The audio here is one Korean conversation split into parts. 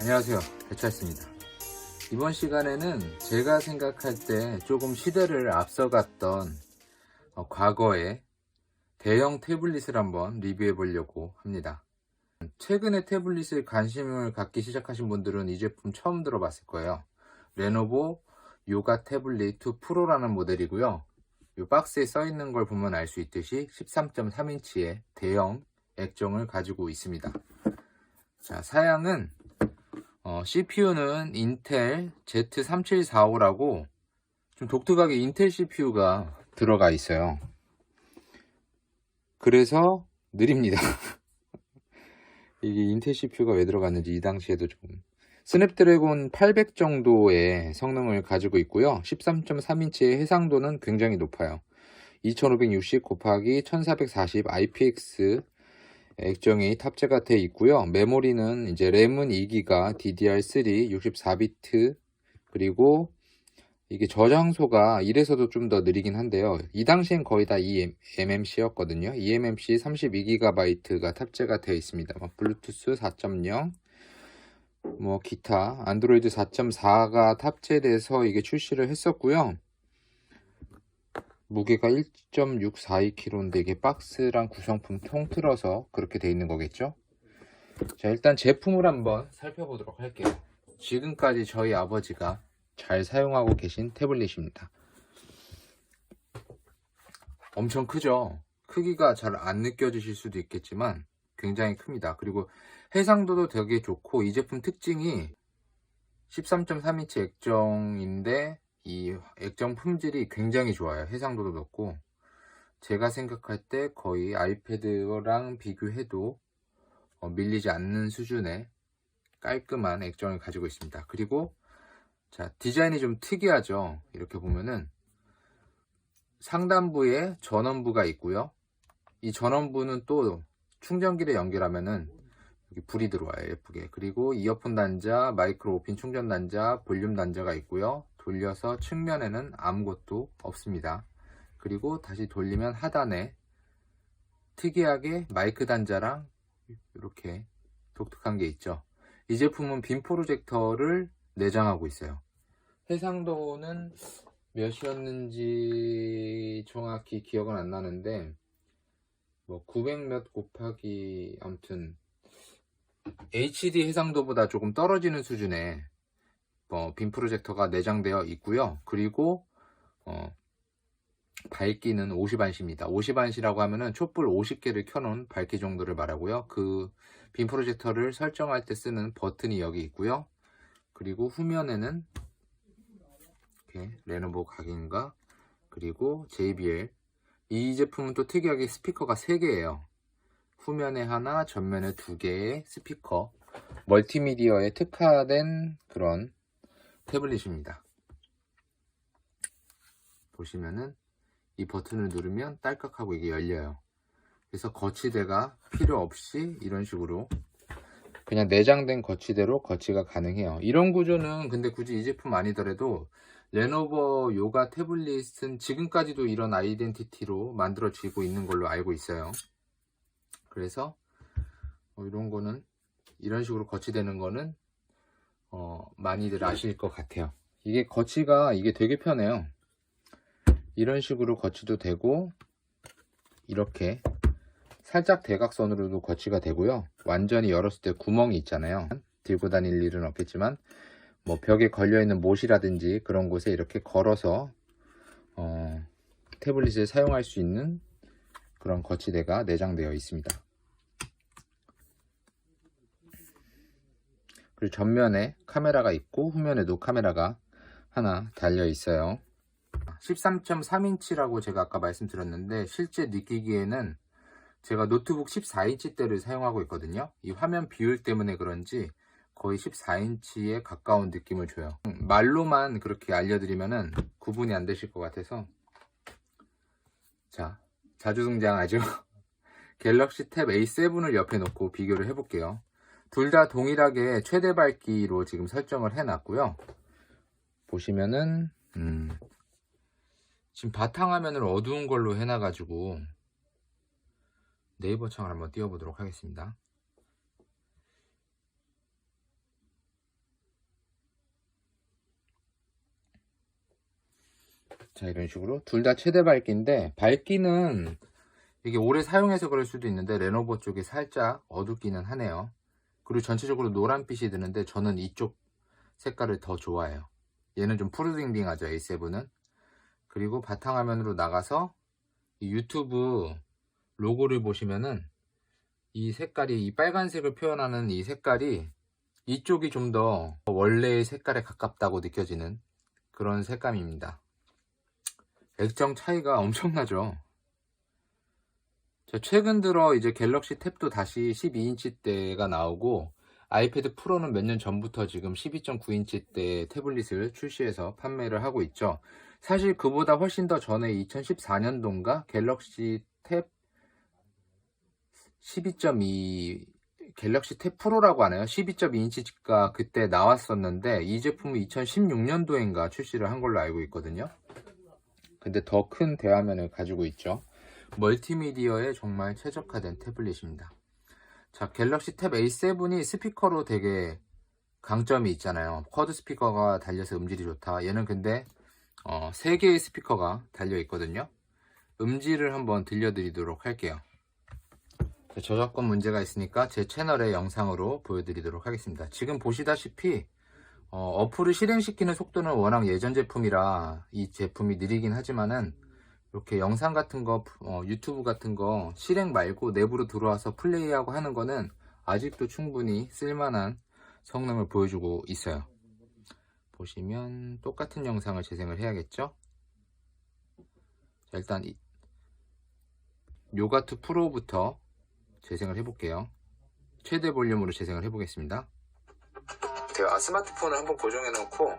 안녕하세요. 배철수입니다. 이번 시간에는 제가 생각할 때 조금 시대를 앞서갔던 어, 과거의 대형 태블릿을 한번 리뷰해 보려고 합니다. 최근에 태블릿에 관심을 갖기 시작하신 분들은 이 제품 처음 들어봤을 거예요. 레노보 요가 태블릿 2 프로라는 모델이고요. 이 박스에 써 있는 걸 보면 알 수 있듯이 13.3인치의 대형 액정을 가지고 있습니다. 자, 사양은 어, CPU는 인텔 Z3745라고 좀 독특하게 인텔 CPU가 들어가 있어요. 그래서 느립니다. 이게 인텔 CPU가 왜 들어갔는지 이 당시에도 조금 스냅드래곤 800 정도의 성능을 가지고 있고요. 13.3인치의 해상도는 굉장히 높아요. 2560 곱하기 1440 IPX 액정이 탑재가 되어 있고요. 메모리는 이제 램은 2기가 DDR3 64비트 그리고 이게 저장소가 이래서도 좀 더 느리긴 한데요. 이 당시엔 거의 다 eMMC였거든요. eMMC 32GB가 탑재가 되어 있습니다. 뭐 블루투스 4.0, 뭐 기타 안드로이드 4.4가 탑재돼서 이게 출시를 했었고요. 무게가 1.642kg인데 이게 박스랑 구성품 통틀어서 그렇게 돼 있는 거겠죠? 자, 일단 제품을 한번 살펴보도록 할게요. 지금까지 저희 아버지가 잘 사용하고 계신 태블릿입니다. 엄청 크죠? 크기가 잘 안 느껴지실 수도 있겠지만 굉장히 큽니다. 그리고 해상도도 되게 좋고 이 제품 특징이 13.3인치 액정인데 이 액정 품질이 굉장히 좋아요. 해상도도 높고 제가 생각할 때 거의 아이패드랑 비교해도 어, 밀리지 않는 수준의 깔끔한 액정을 가지고 있습니다. 그리고 자 디자인이 좀 특이하죠. 이렇게 보면은 상단부에 전원부가 있고요. 이 전원부는 또 충전기를 연결하면은 여기 불이 들어와요 예쁘게 그리고 이어폰 단자 마이크로 오핀 충전 단자 볼륨 단자가 있고요 돌려서 측면에는 아무것도 없습니다. 그리고 다시 돌리면 하단에 특이하게 마이크 단자랑 이렇게 독특한 게 있죠. 이 제품은 빔 프로젝터를 내장하고 있어요. 해상도는 몇이었는지 정확히 기억은 안 나는데 뭐 900몇 곱하기 아무튼 HD 해상도보다 조금 떨어지는 수준의 어, 빔 프로젝터가 내장되어 있고요. 그리고 어, 밝기는 50안시입니다. 50안시라고 하면은 촛불 50개를 켜놓은 밝기 정도를 말하고요. 그 빔 프로젝터를 설정할 때 쓰는 버튼이 여기 있고요. 그리고 후면에는 이렇게 레노버 각인과 그리고 JBL 이 제품은 또 특이하게 스피커가 3개예요. 후면에 하나, 전면에 두 개의 스피커, 멀티미디어에 특화된 그런 태블릿입니다. 보시면은 이 버튼을 누르면 딸깍하고 이게 열려요. 그래서 거치대가 필요 없이 이런 식으로 그냥 내장된 거치대로 거치가 가능해요. 이런 구조는 근데 굳이 이 제품 아니더라도 레노버 요가 태블릿은 지금까지도 이런 아이덴티티로 만들어지고 있는 걸로 알고 있어요. 그래서 어, 이런 거는 이런 식으로 거치되는 거는 어, 많이들 아실 것 같아요. 이게 거치가 이게 되게 편해요. 이런 식으로 거치도 되고 이렇게 살짝 대각선으로도 거치가 되고요. 완전히 열었을 때 구멍이 있잖아요. 들고 다닐 일은 없겠지만 뭐 벽에 걸려있는 못이라든지 그런 곳에 이렇게 걸어서 어, 태블릿을 사용할 수 있는 그런 거치대가 내장되어 있습니다. 그리고 전면에 카메라가 있고 후면에도 카메라가 하나 달려 있어요. 13.3인치라고 제가 아까 말씀드렸는데 실제 느끼기에는 제가 노트북 14인치대를 사용하고 있거든요. 이 화면 비율 때문에 그런지 거의 14인치에 가까운 느낌을 줘요. 말로만 그렇게 알려드리면은 구분이 안 되실 것 같아서 자 자주 등장하죠. 갤럭시 탭 A7을 옆에 놓고 비교를 해볼게요. 둘 다 동일하게 최대 밝기로 지금 설정을 해놨고요. 보시면은 음, 지금 바탕화면을 어두운 걸로 해놔가지고 네이버 창을 한번 띄워보도록 하겠습니다. 자 이런 식으로 둘 다 최대 밝기인데 밝기는 이게 오래 사용해서 그럴 수도 있는데 레노버 쪽이 살짝 어둡기는 하네요 그리고 전체적으로 노란빛이 드는데 저는 이쪽 색깔을 더 좋아해요 얘는 좀 푸르딩딩하죠 A7은 그리고 바탕화면으로 나가서 이 유튜브 로고를 보시면은 이 색깔이 이 빨간색을 표현하는 이 색깔이 이쪽이 좀 더 원래의 색깔에 가깝다고 느껴지는 그런 색감입니다. 액정 차이가 엄청나죠. 자, 최근 들어 이제 갤럭시 탭도 다시 12인치대가 나오고 아이패드 프로는 몇 년 전부터 지금 12.9인치대 태블릿을 출시해서 판매를 하고 있죠. 사실 그보다 훨씬 더 전에 2014년도인가 갤럭시 탭 12.2 갤럭시 탭 프로라고 하나요? 12.2인치가 그때 나왔었는데 이 제품이 2016년도인가 출시를 한 걸로 알고 있거든요. 근데 더 큰 대화면을 가지고 있죠. 멀티미디어에 정말 최적화된 태블릿입니다. 자, 갤럭시 탭 A7이 스피커로 되게 강점이 있잖아요. 쿼드 스피커가 달려서 음질이 좋다. 얘는 근데 어, 3개의 스피커가 달려 있거든요. 음질을 한번 들려드리도록 할게요. 자, 저작권 문제가 있으니까 제 채널의 영상으로 보여드리도록 하겠습니다. 지금 보시다시피 어, 플을 실행시키는 속도는 워낙 예전 제품이라 이 제품이 느리긴 하지만은 이렇게 영상 같은 거 어, 유튜브 같은 거 실행 말고 내부로 들어와서 플레이하고 하는 거는 아직도 충분히 쓸만한 성능을 보여주고 있어요. 보시면 똑같은 영상을 재생을 해야겠죠? 자, 일단 이, 요가투 프로부터 재생을 해볼게요. 최대 볼륨으로 재생을 해보겠습니다. 제가 스마트폰을 한번 고정해 놓고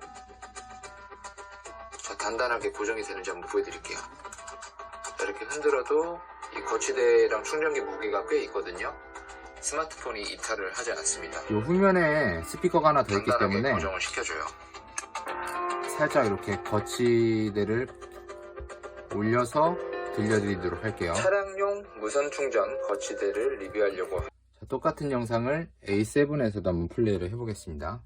단단하게 고정이 되는지 한번 보여드릴게요. 이렇게 흔들어도 이 거치대랑 충전기 무게가 꽤 있거든요. 스마트폰이 이탈을 하지 않습니다. 이 후면에 스피커가 하나 더 있기 때문에 고정을 시켜줘요. 살짝 이렇게 거치대를 올려서 들려드리도록 할게요. 차량용 무선 충전 거치대를 리뷰하려고 자, 똑같은 영상을 A7에서도 한번 플레이를 해보겠습니다.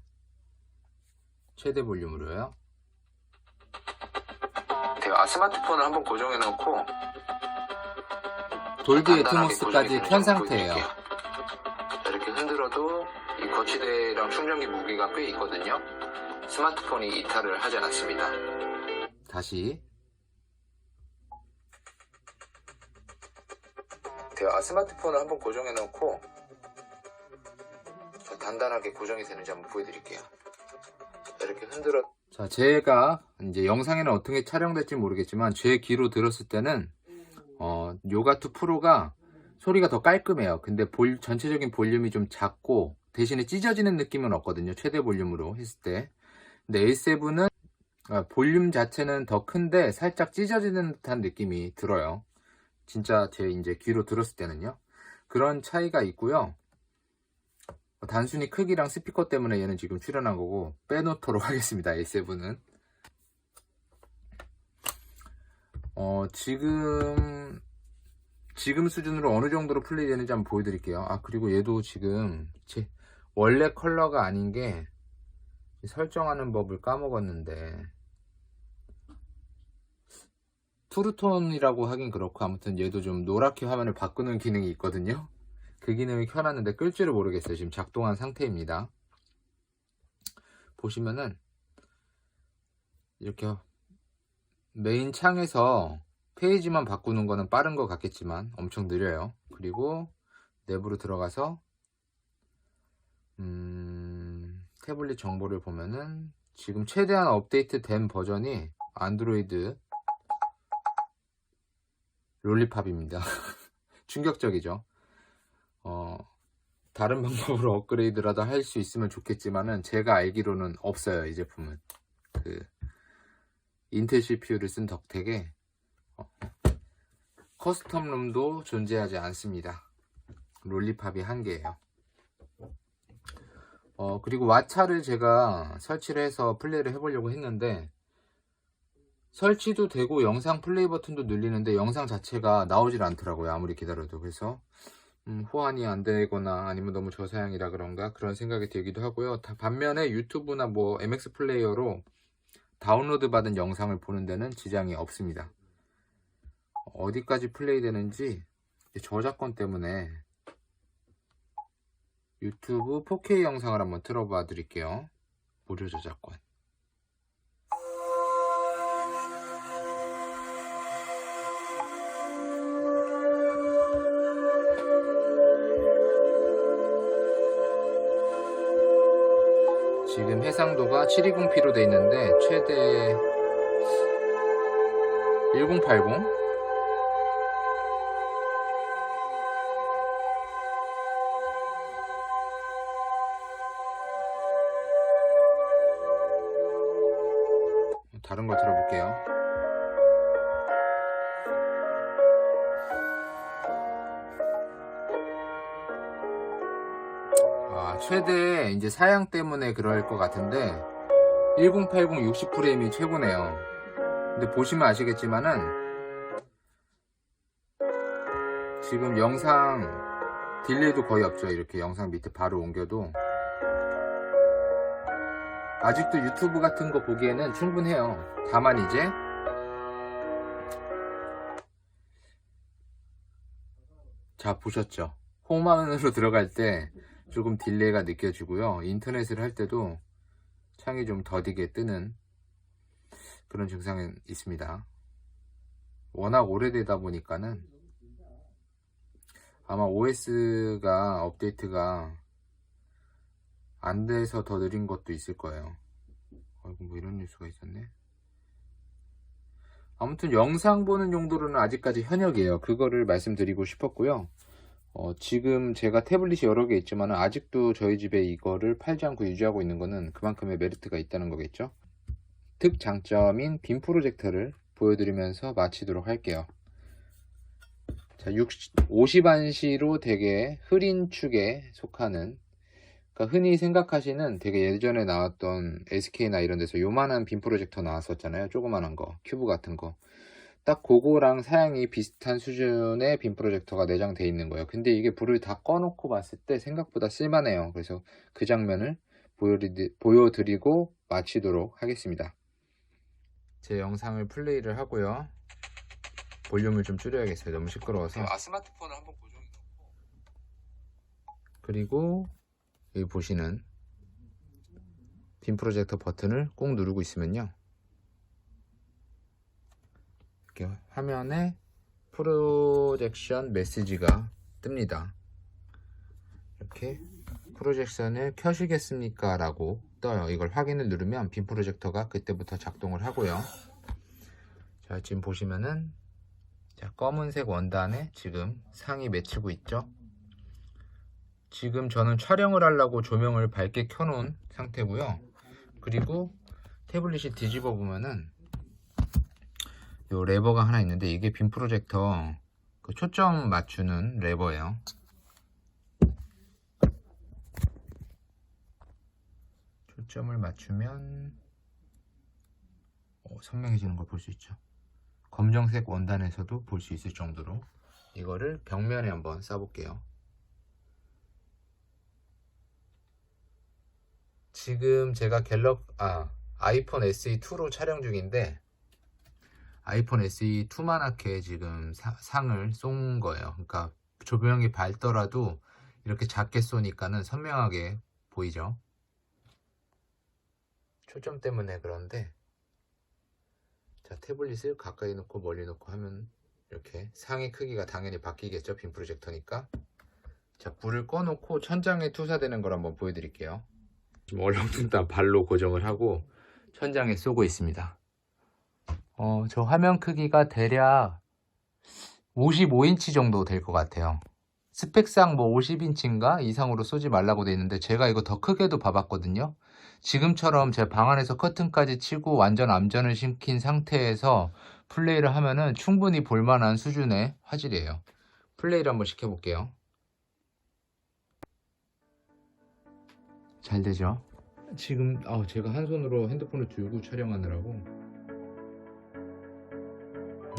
최대 볼륨으로요. 스마트폰을 한번 고정해 놓고 돌비 애트모스까지 켠 상태예요. 이렇게 흔들어도 이 거치대랑 충전기 무게가 꽤 있거든요. 스마트폰이 이탈을 하지 않습니다. 다시 제가 스마트폰을 한번 고정해 놓고 단단하게 고정이 되는지 한번 보여드릴게요. 이렇게 흔들어 자 제가 이제 영상에는 어떻게 촬영될지 모르겠지만 제 귀로 들었을 때는 어, 요가투 프로가 소리가 더 깔끔해요. 근데 볼, 전체적인 볼륨이 좀 작고 대신에 찢어지는 느낌은 없거든요. 최대 볼륨으로 했을 때. 근데 A7은 아, 볼륨 자체는 더 큰데 살짝 찢어지는 듯한 느낌이 들어요. 진짜 제 이제 귀로 들었을 때는요. 그런 차이가 있고요. 단순히 크기랑 스피커 때문에 얘는 지금 출연한 거고 빼놓도록 하겠습니다. A7은. 어, 지금 지금 수준으로 어느 정도로 플레이 되는지 한번 보여드릴게요. 아 그리고 얘도 지금 제 원래 컬러가 아닌 게 설정하는 법을 까먹었는데 투르톤이라고 하긴 그렇고 아무튼 얘도 좀 노랗게 화면을 바꾸는 기능이 있거든요. 그 기능을 켜놨는데 끌 줄을 모르겠어요. 지금 작동한 상태입니다. 보시면은 이렇게 메인 창에서 페이지만 바꾸는 거는 빠른 것 같겠지만 엄청 느려요. 그리고 내부로 들어가서 음, 태블릿 정보를 보면은 지금 최대한 업데이트 된 버전이 안드로이드 롤리팝입니다. 충격적이죠. 어, 다른 방법으로 업그레이드라도 할 수 있으면 좋겠지만은 제가 알기로는 없어요. 이 제품은. 그 인텔 CPU를 쓴 덕택에 어, 커스텀 룸도 존재하지 않습니다. 롤리팝이 한 개예요. 어, 그리고 왓차를 제가 설치를 해서 플레이를 해보려고 했는데 설치도 되고 영상 플레이 버튼도 눌리는데 영상 자체가 나오질 않더라고요. 아무리 기다려도. 그래서 음, 호환이 안 되거나 아니면 너무 저사양이라 그런가 그런 생각이 들기도 하고요. 다 반면에 유튜브나 뭐 MX 플레이어로 다운로드 받은 영상을 보는 데는 지장이 없습니다. 어디까지 플레이 되는지 저작권 때문에 유튜브 4K 영상을 한번 틀어봐 드릴게요. 무료 저작권. 지금 해상도가 720p로 돼 있는데 최대 1080 아, 최대 이제 사양 때문에 그럴 것 같은데 1080 60프레임이 최고네요. 근데 보시면 아시겠지만은 지금 영상 딜레이도 거의 없죠. 이렇게 영상 밑에 바로 옮겨도 아직도 유튜브 같은 거 보기에는 충분해요. 다만 이제 자 보셨죠? 홈화면으로 들어갈 때 조금 딜레이가 느껴지고요. 인터넷을 할 때도 창이 좀 더디게 뜨는 그런 증상이 있습니다. 워낙 오래되다 보니까는 아마 OS가 업데이트가 안 돼서 더 느린 것도 있을 거예요. 아이고 뭐 이런 뉴스가 있었네. 아무튼 영상 보는 용도로는 아직까지 현역이에요. 그거를 말씀드리고 싶었고요. 어, 지금 제가 태블릿이 여러 개 있지만 아직도 저희 집에 이거를 팔지 않고 유지하고 있는 거는 그만큼의 메리트가 있다는 거겠죠. 특장점인 빔 프로젝터를 보여드리면서 마치도록 할게요. 자, 60, 50안시로 되게 흐린 축에 속하는 그러니까 흔히 생각하시는 되게 예전에 나왔던 SK나 이런 데서 요만한 빔 프로젝터 나왔었잖아요. 조그만한 거, 큐브 같은 거. 딱 그거랑 사양이 비슷한 수준의 빔 프로젝터가 내장되어 있는 거예요. 근데 이게 불을 다 꺼놓고 봤을 때 생각보다 쓸만해요. 그래서 그 장면을 보여드리, 보여드리고 마치도록 하겠습니다. 제 영상을 플레이를 하고요. 볼륨을 좀 줄여야겠어요. 너무 시끄러워서. 아 스마트폰을 한번 고정해 놓고 그리고 여기 보시는 빔 프로젝터 버튼을 꼭 누르고 있으면요. 이렇게 화면에 프로젝션 메시지가 뜹니다. 이렇게 프로젝션을 켜시겠습니까? 라고 떠요. 이걸 확인을 누르면 빔 프로젝터가 그때부터 작동을 하고요. 자, 지금 보시면은 자, 검은색 원단에 지금 상이 맺히고 있죠. 지금 저는 촬영을 하려고 조명을 밝게 켜놓은 상태고요. 그리고 태블릿이 뒤집어 보면은 요 레버가 하나 있는데 이게 빔 프로젝터 그 초점 맞추는 레버예요. 초점을 맞추면 어, 선명해지는 걸 볼 수 있죠. 검정색 원단에서도 볼 수 있을 정도로 이거를 벽면에 한번 쏴볼게요. 지금 제가 갤럭 아 아이폰 SE2로 촬영 중인데 아이폰 SE2만하게 지금 사- 상을 쏜 거예요. 그러니까 조명이 밝더라도 이렇게 작게 쏘니까는 선명하게 보이죠. 초점 때문에 그런데 자 태블릿을 가까이 놓고 멀리 놓고 하면 이렇게 상의 크기가 당연히 바뀌겠죠. 빔 프로젝터니까. 자 불을 꺼놓고 천장에 투사되는 걸 한번 보여드릴게요. 지금 얼렁뚱땅 발로 고정을 하고 천장에 쏘고 있습니다. 어, 저 화면 크기가 대략 55인치 정도 될 것 같아요. 스펙상 뭐 50인치인가 이상으로 쏘지 말라고 돼 있는데 제가 이거 더 크게도 봐봤거든요. 지금처럼 제 방 안에서 커튼까지 치고 완전 암전을 시킨 상태에서 플레이를 하면은 충분히 볼만한 수준의 화질이에요. 플레이를 한번 시켜볼게요. 잘 되죠? 지금 아, 제가 한 손으로 핸드폰을 들고 촬영하느라고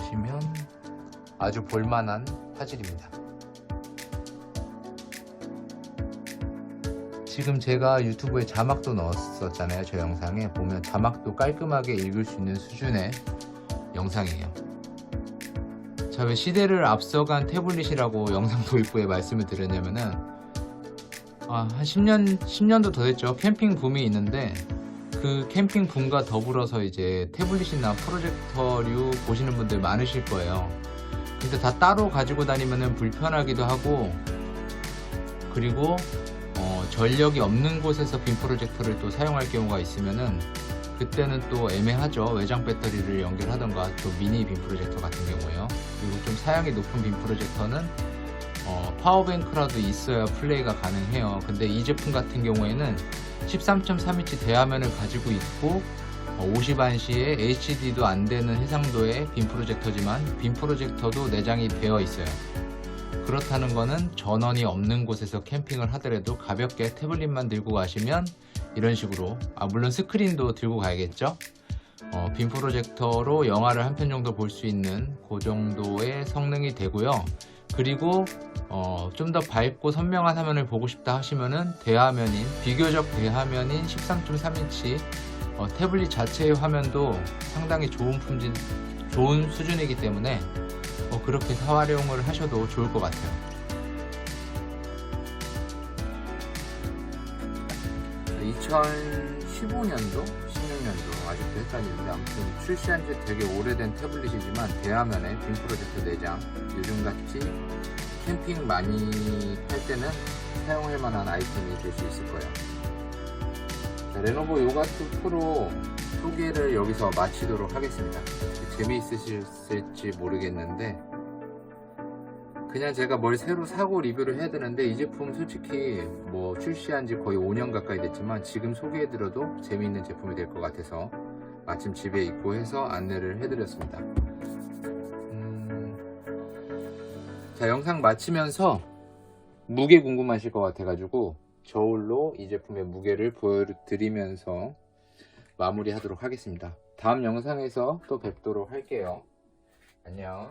보시면 아주 볼만한 화질입니다. 지금 제가 유튜브에 자막도 넣었었잖아요. 저 영상에 보면 자막도 깔끔하게 읽을 수 있는 수준의 영상이에요. 자, 왜 시대를 앞서간 태블릿이라고 영상 도입부에 말씀을 드렸냐면은 아, 한 10년, 10년도 더 됐죠. 캠핑 붐이 있는데 그 캠핑 붐과 더불어서 이제 태블릿이나 프로젝터류 보시는 분들 많으실 거예요. 근데 다 따로 가지고 다니면은 불편하기도 하고 그리고 어, 전력이 없는 곳에서 빔 프로젝터를 또 사용할 경우가 있으면은 그때는 또 애매하죠. 외장 배터리를 연결하던가 좀 미니 빔 프로젝터 같은 경우에요. 그리고 좀 사양이 높은 빔 프로젝터는 어, 파워뱅크라도 있어야 플레이가 가능해요. 근데 이 제품 같은 경우에는 13.3인치 대화면을 가지고 있고 50안시에 HD도 안 되는 해상도의 빔 프로젝터지만 빔 프로젝터도 내장이 되어 있어요. 그렇다는 거는 전원이 없는 곳에서 캠핑을 하더라도 가볍게 태블릿만 들고 가시면 이런 식으로 아 물론 스크린도 들고 가야겠죠. 어, 빔 프로젝터로 영화를 한 편 정도 볼 수 있는 그 정도의 성능이 되고요. 그리고 어, 좀 더 밝고 선명한 화면을 보고 싶다 하시면은 대화면인 비교적 대화면인 13.3인치 어, 태블릿 자체의 화면도 상당히 좋은 품질, 좋은 수준이기 때문에 어, 그렇게 활용을 하셔도 좋을 것 같아요. 2015년도, 16년도 아직도 헷갈리는데 아무튼 출시한 지 되게 오래된 태블릿이지만 대화면에 빔 프로젝터 내장 요즘같이 캠핑 많이 할 때는 사용할 만한 아이템이 될 수 있을 거예요. 자, 레노버 요가2 프로 소개를 여기서 마치도록 하겠습니다. 재미있으실지 모르겠는데 그냥 제가 뭘 새로 사고 리뷰를 해야 되는데 이 제품 솔직히 뭐 출시한 지 거의 5년 가까이 됐지만 지금 소개해드려도 재미있는 제품이 될 것 같아서 마침 집에 있고 해서 안내를 해드렸습니다. 음, 자 영상 마치면서 무게 궁금하실 것 같아 가지고 저울로 이 제품의 무게를 보여드리면서 마무리 하도록 하겠습니다. 다음 영상에서 또 뵙도록 할게요. 안녕.